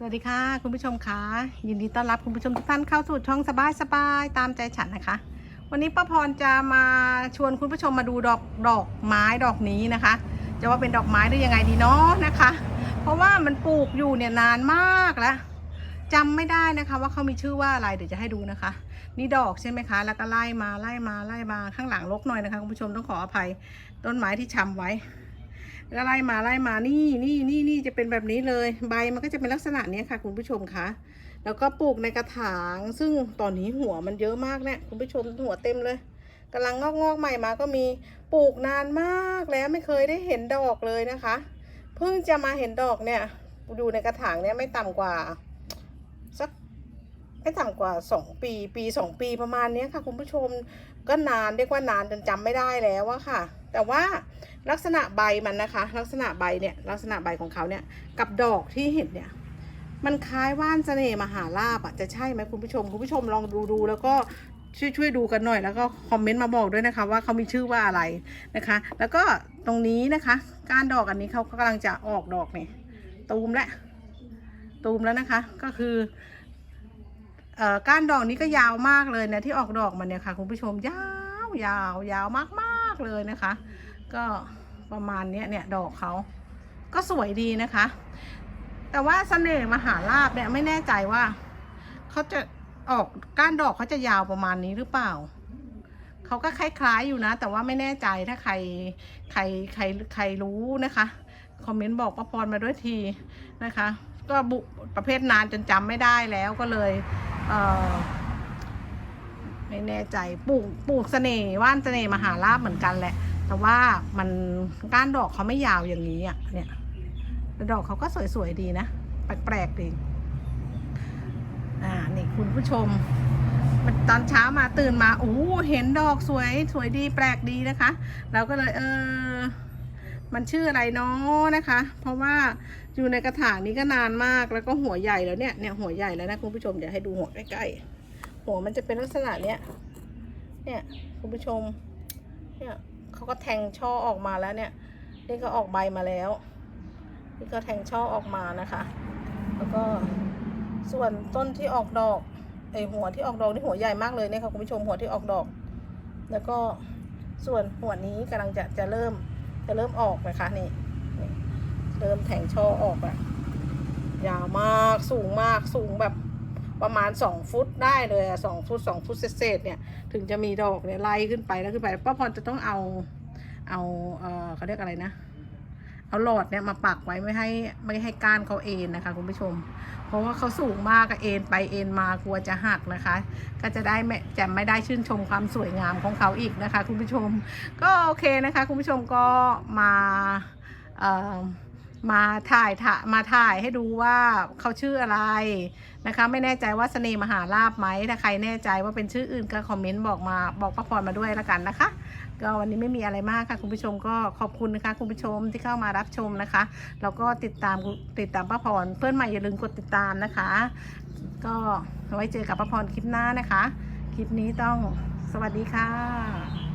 สวัสดีค่ะ คุณผู้ชมคะยินดีต้อนรับคุณผู้ชมทุกท่านเข้าสู่ช่องสบายสบายตามใจฉันนะคะ วันนี้ป้าพรจะมาชวนคุณผู้ชมมาดูดอกดอกไม้ดอกนี้นะคะ จะว่าเป็นดอกไม้ได้ยังไงดีเนาะนะคะ เพราะว่ามันปลูกอยู่เนี่ยนานมากแล้วจำไม่ได้นะคะ ว่าเขามีชื่อว่าอะไรเดี๋ยวจะให้ดูนะคะ นี่ดอกใช่ไหมคะ แล้วก็ไล่มาไล่มาไล่มาข้างหลังรกหน่อยนะคะคุณผู้ชมต้องขออภัยต้นไม้ที่ชำไว้ แล้วไล่มาไล่มานี่นี่นี่นี่จะเป็นแบบนี้เลย ใบมันก็จะเป็นลักษณะนี้ค่ะ คุณผู้ชมคะแล้วก็ปลูกในกระถาง ซึ่งตอนนี้หัวมันเยอะมากเนี่ยคุณผู้ชมหัวเต็มเลยกำลังงอกงอกใหม่มาก็มีปลูกนานมากแล้วไม่เคยได้เห็นดอกเลยนะคะ เพิ่งจะมาเห็นดอกเนี่ยดูในกระถางเนี่ยไม่ต่ำกว่า ไม่ต่ำกว่าสองปี ปีสองปีประมาณนี้ค่ะ คุณผู้ชมก็นานเรียกว่านานจนจำไม่ได้แล้วอะค่ะ แต่ว่าลักษณะใบมันนะคะ ลักษณะใบเนี่ยลักษณะใบของเขาเนี่ยกับดอกที่เห็นเนี่ยมันคล้ายว่านเสน่ห์มหาลาบอะจะใช่ไหมคุณผู้ชม คุณผู้ชมลองดูดูแล้วก็ช่วยช่วยดูกันหน่อยแล้วก็คอมเมนต์มาบอกด้วยนะคะ ว่าเขามีชื่อว่าอะไรนะคะ แล้วก็ตรงนี้นะคะก้านดอกอันนี้เขากำลังจะออกดอกเนี่ยตูมแล้วตูมแล้วนะคะ ก็คือ ก้านดอกนี้ก็ยาวมากเลยนะที่ออกดอกมันเนี่ยค่ะ คุณผู้ชมยาวยาวยาวมากๆเลยนะคะ ก็ประมาณเนี้ยเนี่ยดอกเขาก็สวยดีนะคะ แต่ว่าเสน่ห์มหาลาบเนี่ยไม่แน่ใจว่าเขาจะออกก้านดอกเขาจะยาวประมาณนี้หรือเปล่าเขาก็คล้ายๆอยู่นะ แต่ว่าไม่แน่ใจถ้าใครใครใครใครรู้นะคะคอมเมนต์บอกป้าพรมาด้วยทีนะคะ ก็บุประเภทนานจนจำไม่ได้แล้วก็เลย ไม่แน่ใจปลูกปลูกเสน่ห์ว่านเสน่ห์มหาลาบเหมือนกันแหละ แต่ว่ามันก้านดอกเขาไม่ยาวอย่างนี้อะเนี่ยดอกเขาก็สวยๆดีนะแปลกๆดีอ่านี่คุณผู้ชมตอนเช้ามาตื่นมาโอ้เห็นดอกสวยสวยดีแปลกดีนะคะ เราก็เลยเออ มันชื่ออะไรเนาะนะคะ เพราะว่าอยู่ในกระถางนี้ก็นานมากแล้วก็หัวใหญ่แล้วเนี่ยเนี่ยหัวใหญ่แล้วนะคุณผู้ชมเดี๋ยวให้ดูหัวใกล้ๆหัวมันจะเป็นลักษณะเนี้ยเนี่ยคุณผู้ชมเนี่ยเขาก็แทงช่อออกมาแล้วเนี่ย นี่ก็ออกใบมาแล้ว นี่ก็แทงช่อออกมานะคะ แล้วก็ส่วนต้นที่ออกดอกไอหัวที่ออกดอกนี่หัวใหญ่มากเลยเนี่ยค่ะคุณผู้ชมหัวที่ออกดอก แล้วก็ส่วนหัวนี้กำลังจะจะเริ่ม จะเริ่มออกนะคะนี่เริ่มแทงช่อออกแบบยาวมากสูงมากสูงแบบประมาณสองฟุตได้เลยอะสองฟุตสองฟุตเศษเนี่ยถึงจะมีดอกเนี่ยไล่ขึ้นไปแล้วขึ้นไปป้าพรจะต้องเอาเอาเออเขาเรียกอะไรนะ เอาหลอดเนี่ยมาปักไว้ไม่ให้ไม่ให้ก้านเขาเอ็นนะคะคุณผู้ชม เพราะว่าเขาสูงมากอะเอ็นไปเอ็นมากลัวจะหักนะคะ ก็จะได้ไม่จะไม่ได้ชื่นชมความสวยงามของเขาอีกนะคะ คุณผู้ชม ก็โอเคนะคะ คุณผู้ชมก็มาเอ่อ มาถ่ายถ่ามาถ่ายให้ดูว่าเขาชื่ออะไรนะคะ ไม่แน่ใจว่าเสน่ห์มหาลาบไหมถ้าใครแน่ใจว่าเป็นชื่ออื่นก็คอมเมนต์บอกมาบอกป้าพรมาด้วยละกันนะคะ ก็วันนี้ไม่มีอะไรมากค่ะ คุณผู้ชมก็ขอบคุณนะคะ คุณผู้ชมที่เข้ามารับชมนะคะแล้วก็ติดตามติดตามป้าพรเพื่อนใหม่อย่าลืมกดติดตามนะคะ ก็ไว้เจอกับป้าพรคลิปหน้านะคะ คลิปนี้ต้องสวัสดีค่ะ